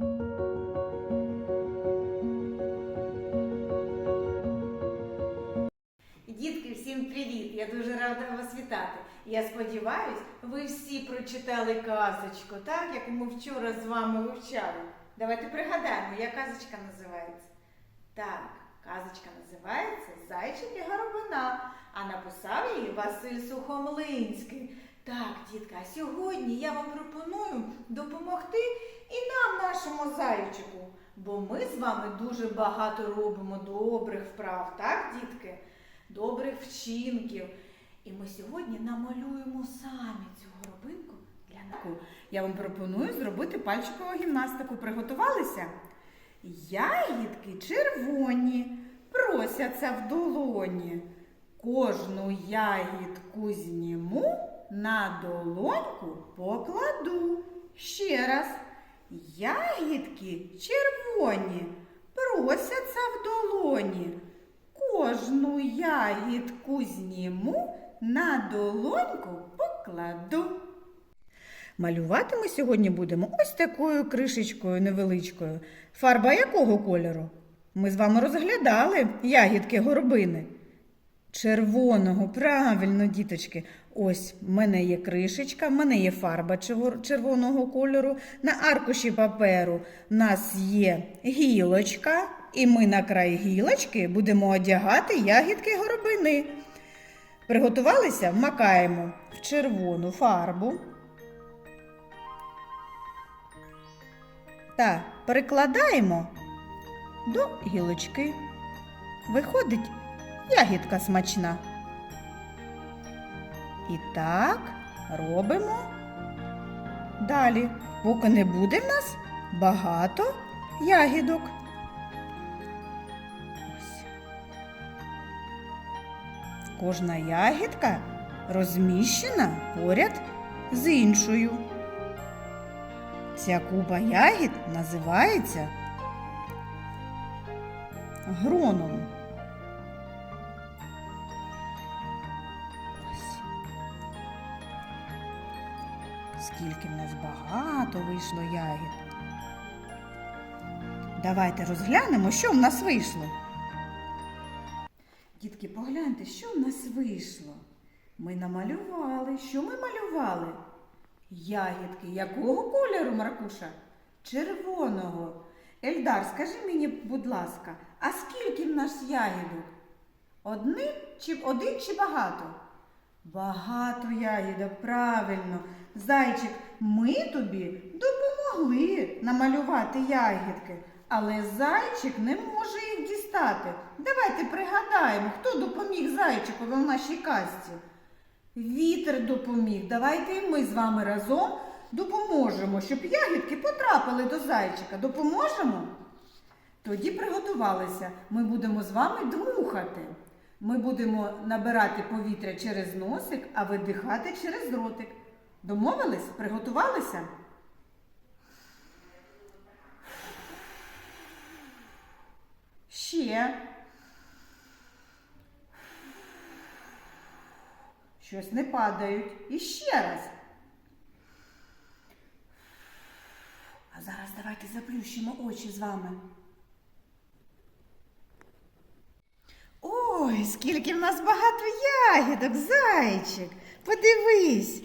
Дітки, всім привіт! Я дуже рада вас вітати. Я сподіваюсь, ви всі прочитали казочку, так, яку ми вчора з вами вивчали. Давайте пригадаємо, як казочка називається. Так, казочка називається Зайчик і горобина, а написав її Василь Сухомлинський. Так, дітка, сьогодні я вам пропоную допомогти нашому зайчику, бо ми з вами дуже багато робимо добрих вправ, так, дітки? добрих вчинків. І ми сьогодні намалюємо самі цю горобинку для нас. Я вам пропоную зробити пальчикову гімнастику. Приготувалися? Ягідки червоні, просяться в долоні. Кожну ягідку зніму, на долоньку покладу. Ще раз. Ягідки червоні, просяться в долоні. Кожну ягідку зніму, на долоньку покладу. Малювати ми сьогодні будемо ось такою кришечкою невеличкою. Фарба якого кольору? Ми з вами розглядали ягідки горобини. Червоного, правильно, діточки. Ось в мене є кришечка, в мене є фарба червоного кольору. На аркуші паперу в нас є гілочка, і ми на край гілочки будемо одягати ягідки горобини. Приготувалися? Вмакаємо в червону фарбу. Та перекладаємо до гілочки. Виходить ягідка смачна. І так робимо далі, поки не буде в нас багато ягідок. Ось. Кожна ягідка розміщена поряд з іншою. Ця купа ягід називається гроном. Скільки в нас багато вийшло ягід. Давайте розглянемо, що в нас вийшло. Дітки, погляньте, що в нас вийшло. Ми намалювали. Що ми малювали? Ягідки якого кольору, Маркуша? Червоного. Ельдар, скажи мені, будь ласка, а скільки в нас ягідок? Один чи, один чи багато? Багато ягідок, правильно. Зайчик, ми тобі допомогли намалювати ягідки, але зайчик не може їх дістати. Давайте пригадаємо, хто допоміг зайчикові в нашій казці. Вітер допоміг. Давайте і ми з вами разом допоможемо, щоб ягідки потрапили до зайчика. Допоможемо? Тоді приготувалися. Ми будемо з вами дмухати. Ми будемо набирати повітря через носик, а видихати через ротик. Домовились? Приготувалися? Ще. Щось не падають. І ще раз. А зараз давайте заплющимо очі з вами. Скільки в нас багато ягідок, зайчик. Подивись.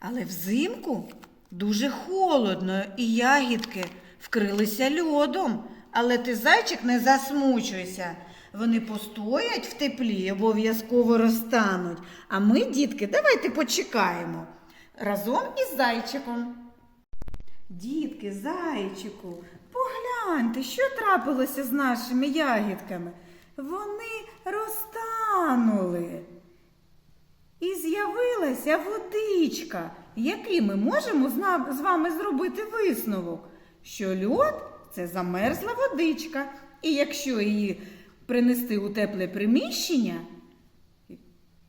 Але взимку дуже холодно і ягідки вкрилися льодом. Але ти, зайчик, не засмучуйся. Вони постоять в теплі обов'язково розтануть. А ми, дітки, давайте почекаємо разом із зайчиком. Дітки, зайчику, погляньте, що трапилося з нашими ягідками. Вони розтанули. І з'явилася водичка, який ми можемо з вами зробити висновок, що льод це замерзла водичка. І якщо її принести у тепле приміщення,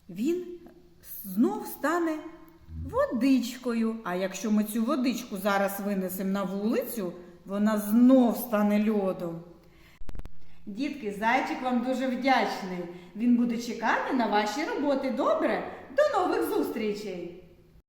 він знов стане водичкою. А якщо ми цю водичку зараз винесемо на вулицю, вона знов стане льодом. Дітки, зайчик вам дуже вдячний. Він буде чекати на ваші роботи. Добре? До нових зустрічей!